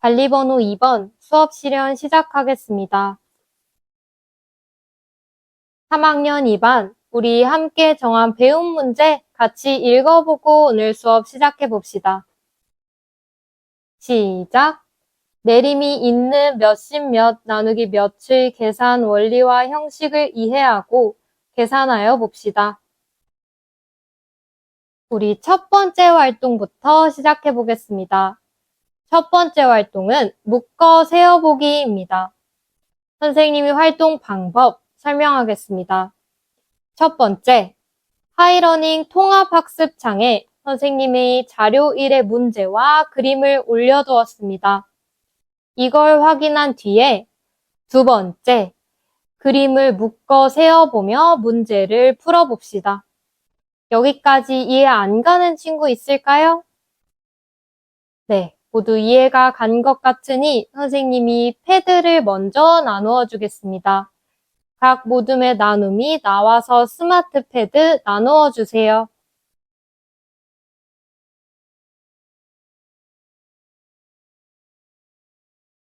관리번호 2번 수업 실현 시작하겠습니다. 3학년 2반 우리 함께 정한 배움 문제 같이 읽어보고 오늘 수업 시작해 봅시다. 시작. 내림이 있는 몇십 몇 나누기 몇의 계산 원리와 형식을 이해하고 계산하여 봅시다. 우리 첫 번째 활동부터 시작해 보겠습니다. 첫 번째 활동은 묶어 세어보기입니다. 선생님이 활동 방법 설명하겠습니다. 첫 번째, 하이러닝 통합학습창에 선생님의 자료 1의 문제와 그림을 올려두었습니다. 이걸 확인한 뒤에 두 번째, 그림을 묶어 세어보며 문제를 풀어봅시다. 여기까지 이해 안 가는 친구 있을까요? 네, 모두 이해가 간 것 같으니 선생님이 패드를 먼저 나누어 주겠습니다. 각 모둠의 나눔이 나와서 스마트 패드 나누어 주세요.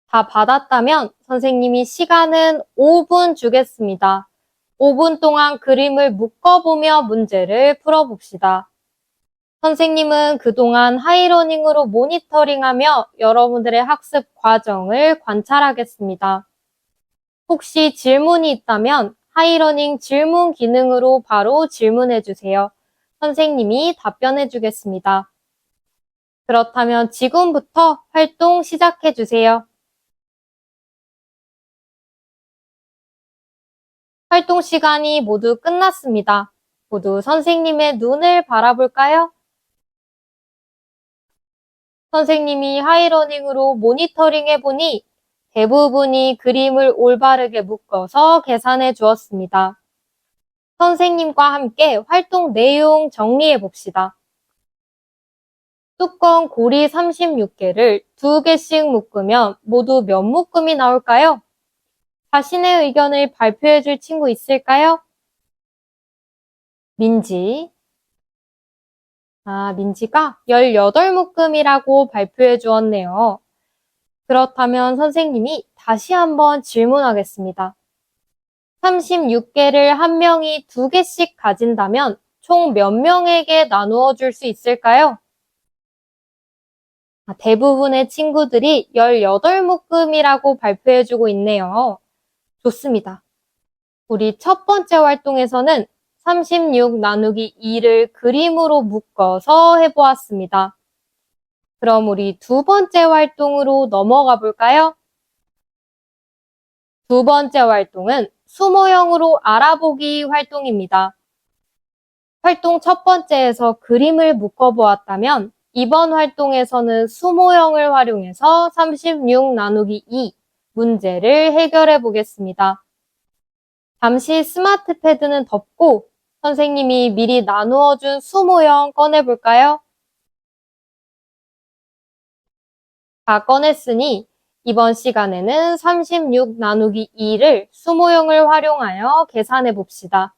다 받았다면 선생님이 시간은 5분 주겠습니다. 5분 동안 그림을 묶어보며 문제를 풀어봅시다. 선생님은 그동안 하이러닝으로 모니터링하며 여러분들의 학습 과정을 관찰하겠습니다. 혹시 질문이 있다면 하이러닝 질문 기능으로 바로 질문해 주세요. 선생님이 답변해 주겠습니다. 그렇다면 지금부터 활동 시작해 주세요. 활동 시간이 모두 끝났습니다. 모두 선생님의 눈을 바라볼까요? 선생님이 하이러닝으로 모니터링 해 보니 대부분이 그림을 올바르게 묶어서 계산해 주었습니다. 선생님과 함께 활동 내용 정리해 봅시다. 뚜껑 고리 36개를 두 개씩 묶으면 모두 몇 묶음이 나올까요? 자신의 의견을 발표해 줄 친구 있을까요? 민지. 아, 민지가 18묶음이라고 발표해 주었네요. 그렇다면 선생님이 다시 한번 질문하겠습니다. 36개를 한 명이 두 개씩 가진다면 총 몇 명에게 나누어 줄 수 있을까요? 아, 대부분의 친구들이 18묶음이라고 발표해 주고 있네요. 좋습니다. 우리 첫 번째 활동에서는 36 나누기 2를 그림으로 묶어서 해보았습니다. 그럼 우리 두 번째 활동으로 넘어가 볼까요? 두 번째 활동은 수모형으로 알아보기 활동입니다. 활동 첫 번째에서 그림을 묶어보았다면 이번 활동에서는 수모형을 활용해서 36 나누기 2 문제를 해결해 보겠습니다. 잠시 스마트 패드는 덮고 선생님이 미리 나누어 준 수모형 꺼내 볼까요? 다 꺼냈으니 이번 시간에는 36 나누기 2를 수모형을 활용하여 계산해 봅시다.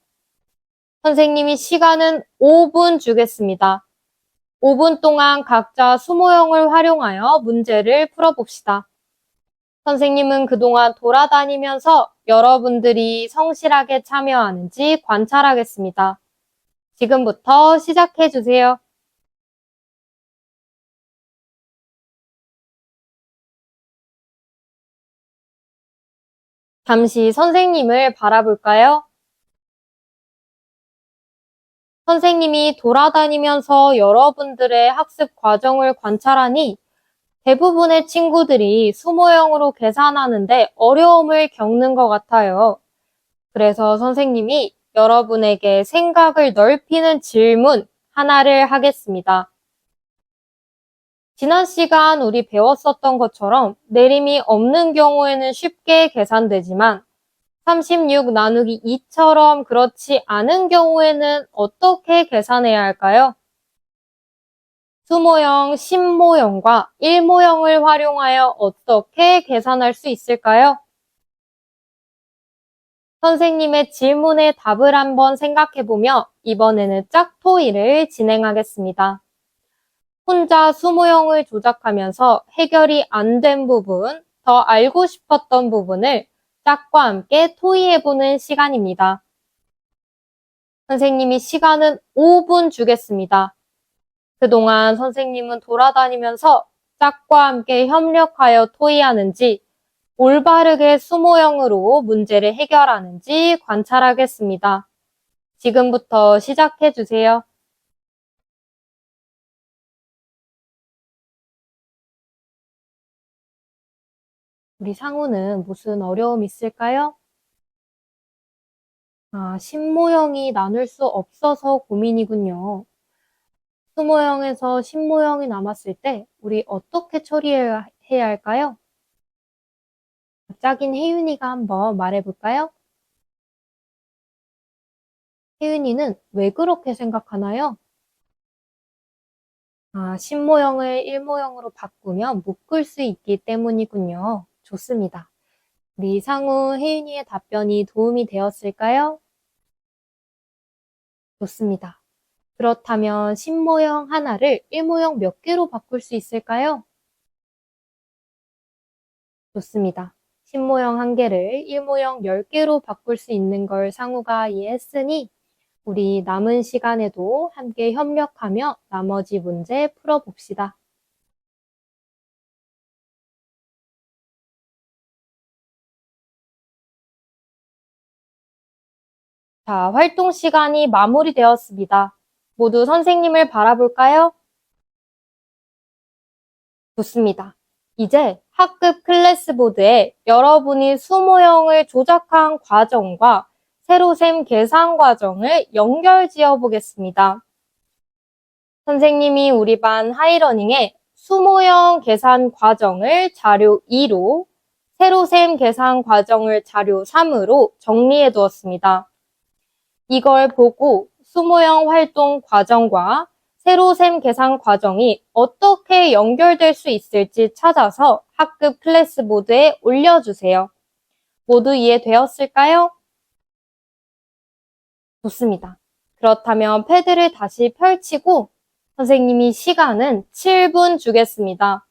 선생님이 시간은 5분 주겠습니다. 5분 동안 각자 수모형을 활용하여 문제를 풀어봅시다. 선생님은 그동안 돌아다니면서 여러분들이 성실하게 참여하는지 관찰하겠습니다. 지금부터 시작해 주세요. 잠시 선생님을 바라볼까요? 선생님이 돌아다니면서 여러분들의 학습 과정을 관찰하니 대부분의 친구들이 수모형으로 계산하는데 어려움을 겪는 것 같아요. 그래서 선생님이 여러분에게 생각을 넓히는 질문 하나를 하겠습니다. 지난 시간 우리 배웠었던 것처럼 내림이 없는 경우에는 쉽게 계산되지만 36 나누기 2처럼 그렇지 않은 경우에는 어떻게 계산해야 할까요? 수모형, 10모형과 1모형을 활용하여 어떻게 계산할 수 있을까요? 선생님의 질문에 답을 한번 생각해보며 이번에는 짝토이를 진행하겠습니다. 혼자 수모형을 조작하면서 해결이 안 된 부분, 더 알고 싶었던 부분을 짝과 함께 토의해보는 시간입니다. 선생님이 시간은 5분 주겠습니다. 그동안 선생님은 돌아다니면서 짝과 함께 협력하여 토의하는지 올바르게 수모형으로 문제를 해결하는지 관찰하겠습니다. 지금부터 시작해 주세요. 우리 상우는 무슨 어려움 있을까요? 아, 신모형이 나눌 수 없어서 고민이군요. 수모형에서 신모형이 남았을 때 우리 어떻게 처리해야 해야 할까요? 짝인 혜윤이가 한번 말해볼까요? 혜윤이는 왜 그렇게 생각하나요? 아, 신모형을 일모형으로 바꾸면 묶을 수 있기 때문이군요. 좋습니다. 우리 상우 혜윤이의 답변이 도움이 되었을까요? 좋습니다. 그렇다면 신모형 하나를 일모형 몇 개로 바꿀 수 있을까요? 좋습니다. 신모형 한 개를 일모형 10개로 바꿀 수 있는 걸 상우가 이해했으니 우리 남은 시간에도 함께 협력하며 나머지 문제 풀어봅시다. 자, 활동 시간이 마무리되었습니다. 모두 선생님을 바라볼까요? 좋습니다. 이제 학급 클래스보드에 여러분이 수모형을 조작한 과정과 세로셈 계산 과정을 연결 지어 보겠습니다. 선생님이 우리 반 하이러닝에 수모형 계산 과정을 자료 2로, 세로셈 계산 과정을 자료 3으로 정리해 두었습니다. 이걸 보고 수모형 활동 과정과 세로셈 계산 과정이 어떻게 연결될 수 있을지 찾아서 학급 클래스보드에 올려주세요. 모두 이해되었을까요? 좋습니다. 그렇다면 패드를 다시 펼치고 선생님이 시간은 7분 주겠습니다.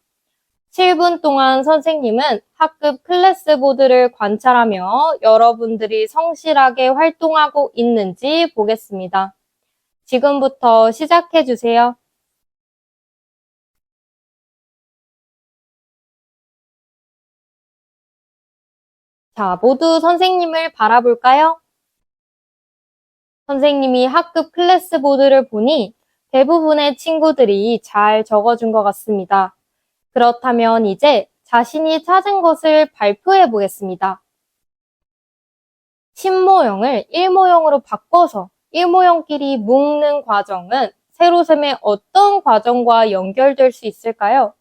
7분 동안 선생님은 학급 클래스보드를 관찰하며 여러분들이 성실하게 활동하고 있는지 보겠습니다. 지금부터 시작해 주세요. 자, 모두 선생님을 바라볼까요? 선생님이 학급 클래스보드를 보니 대부분의 친구들이 잘 적어준 것 같습니다. 그렇다면 이제 자신이 찾은 것을 발표해 보겠습니다. 신모형을 일모형으로 바꿔서 일모형끼리 묶는 과정은 세로셈의 어떤 과정과 연결될 수 있을까요?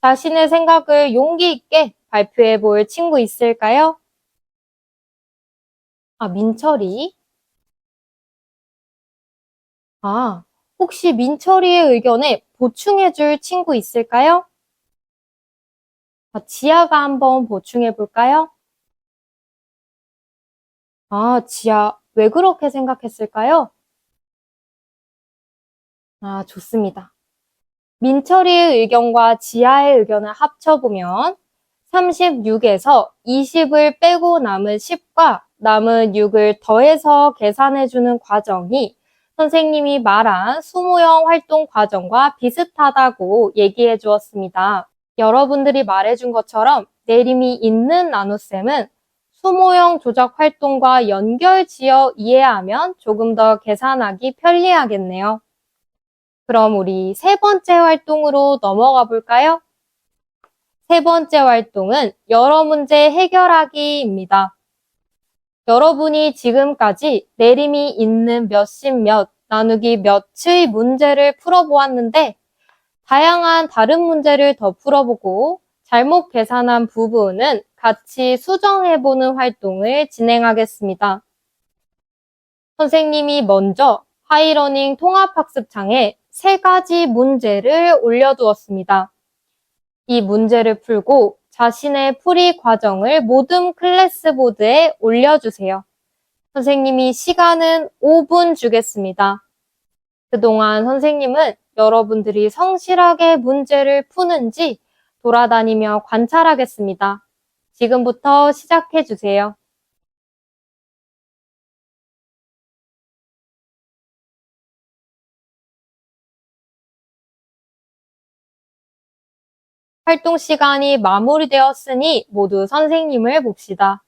자신의 생각을 용기 있게 발표해 볼 친구 있을까요? 아, 민철이. 아, 혹시 민철이의 의견에 보충해 줄 친구 있을까요? 아, 지아가 한번 보충해 볼까요? 아, 지아, 왜 그렇게 생각했을까요? 아, 좋습니다. 민철이의 의견과 지아의 의견을 합쳐보면 36에서 20을 빼고 남은 10과 남은 6을 더해서 계산해주는 과정이 선생님이 말한 수모형 활동 과정과 비슷하다고 얘기해 주었습니다. 여러분들이 말해준 것처럼 내림이 있는 나눗셈은 수모형 조작 활동과 연결 지어 이해하면 조금 더 계산하기 편리하겠네요. 그럼 우리 세 번째 활동으로 넘어가 볼까요? 세 번째 활동은 여러 문제 해결하기입니다. 여러분이 지금까지 내림이 있는 몇십 몇 나누기 몇의 문제를 풀어보았는데 다양한 다른 문제를 더 풀어보고 잘못 계산한 부분은 같이 수정해보는 활동을 진행하겠습니다. 선생님이 먼저 하이러닝 통합학습창에 세 가지 문제를 올려두었습니다. 이 문제를 풀고 자신의 풀이 과정을 모든 클래스보드에 올려주세요. 선생님이 시간은 5분 주겠습니다. 그동안 선생님은 여러분들이 성실하게 문제를 푸는지 돌아다니며 관찰하겠습니다. 지금부터 시작해 주세요. 활동 시간이 마무리되었으니 모두 선생님을 봅시다.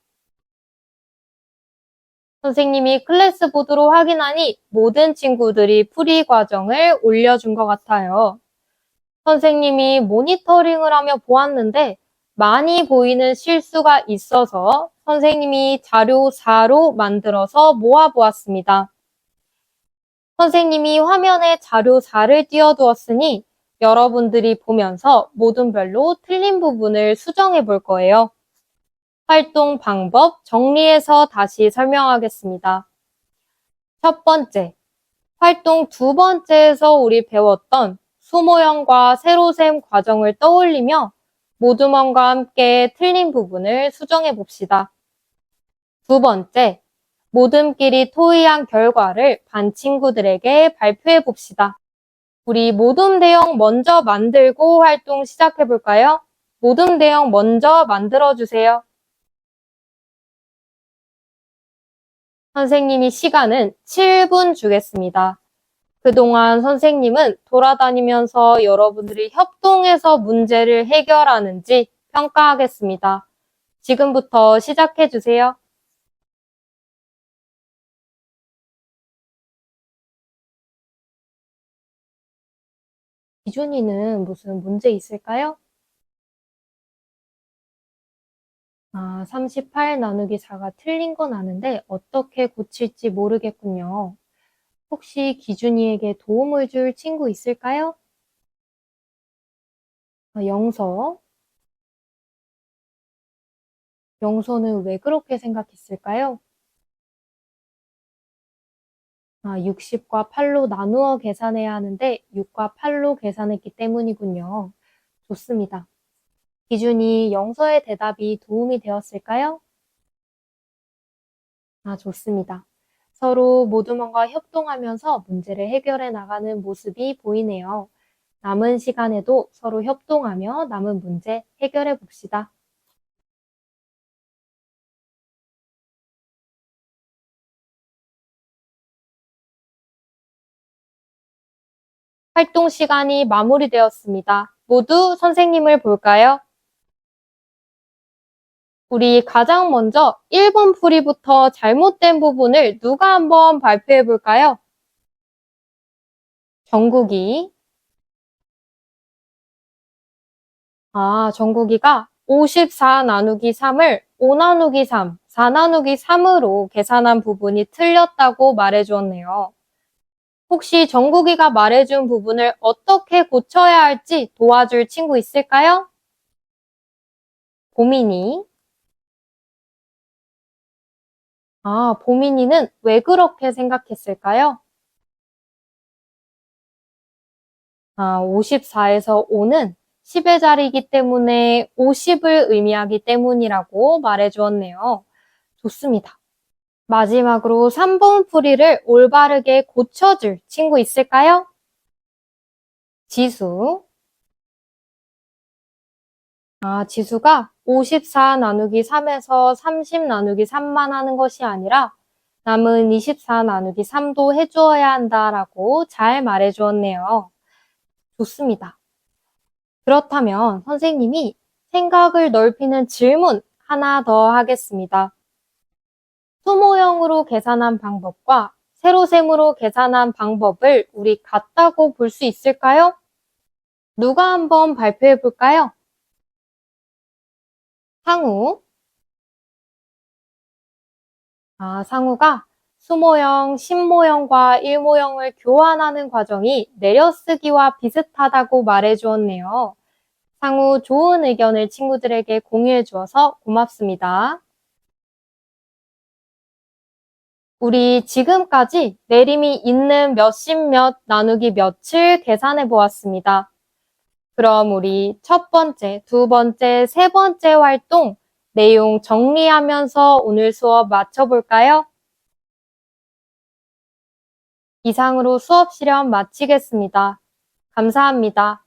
선생님이 클래스 보드로 확인하니 모든 친구들이 풀이 과정을 올려준 것 같아요. 선생님이 모니터링을 하며 보았는데 많이 보이는 실수가 있어서 선생님이 자료 4로 만들어서 모아보았습니다. 선생님이 화면에 자료 4를 띄워두었으니 여러분들이 보면서 모둠별로 틀린 부분을 수정해 볼 거예요. 활동 방법 정리해서 다시 설명하겠습니다. 첫 번째, 활동 두 번째에서 우리 배웠던 수모형과 세로셈 과정을 떠올리며 모둠원과 함께 틀린 부분을 수정해 봅시다. 두 번째, 모둠끼리 토의한 결과를 반 친구들에게 발표해 봅시다. 우리 모둠 대형 먼저 만들고 활동 시작해 볼까요? 모둠 대형 먼저 만들어 주세요. 선생님이 시간은 7분 주겠습니다. 그동안 선생님은 돌아다니면서 여러분들이 협동해서 문제를 해결하는지 평가하겠습니다. 지금부터 시작해 주세요. 기준이는 무슨 문제 있을까요? 아, 38 나누기 4가 틀린 건 아는데 어떻게 고칠지 모르겠군요. 혹시 기준이에게 도움을 줄 친구 있을까요? 아, 영서. 영서는 왜 그렇게 생각했을까요? 아, 60과 8로 나누어 계산해야 하는데 6과 8로 계산했기 때문이군요. 좋습니다. 기준이 영서의 대답이 도움이 되었을까요? 아, 좋습니다. 서로 모두먼과 협동하면서 문제를 해결해 나가는 모습이 보이네요. 남은 시간에도 서로 협동하며 남은 문제 해결해 봅시다. 활동 시간이 마무리되었습니다. 모두 선생님을 볼까요? 우리 가장 먼저 1번 풀이부터 잘못된 부분을 누가 한번 발표해 볼까요? 정국이. 아, 정국이가 54 나누기 3을 5 나누기 3, 4 나누기 3으로 계산한 부분이 틀렸다고 말해 주었네요. 혹시 정국이가 말해준 부분을 어떻게 고쳐야 할지 도와줄 친구 있을까요? 보민이. 아, 보민이는 왜 그렇게 생각했을까요? 아, 54에서 5는 10의 자리이기 때문에 50을 의미하기 때문이라고 말해 주었네요. 좋습니다. 마지막으로 3번 풀이를 올바르게 고쳐줄 친구 있을까요? 지수. 아, 지수가 54 나누기 3에서 30 나누기 3만 하는 것이 아니라 남은 24 나누기 3도 해주어야 한다라고 잘 말해 주었네요. 좋습니다. 그렇다면 선생님이 생각을 넓히는 질문 하나 더 하겠습니다. 수모형으로 계산한 방법과 세로셈으로 계산한 방법을 우리 같다고 볼 수 있을까요? 누가 한번 발표해 볼까요? 상우. 아, 상우가 수모형, 신모형과 일모형을 교환하는 과정이 내려쓰기와 비슷하다고 말해 주었네요. 상우 좋은 의견을 친구들에게 공유해 주어서 고맙습니다. 우리 지금까지 내림이 있는 몇십 몇 나누기 몇을 계산해 보았습니다. 그럼 우리 첫 번째, 두 번째, 세 번째 활동 내용 정리하면서 오늘 수업 마쳐볼까요? 이상으로 수업 실험 마치겠습니다. 감사합니다.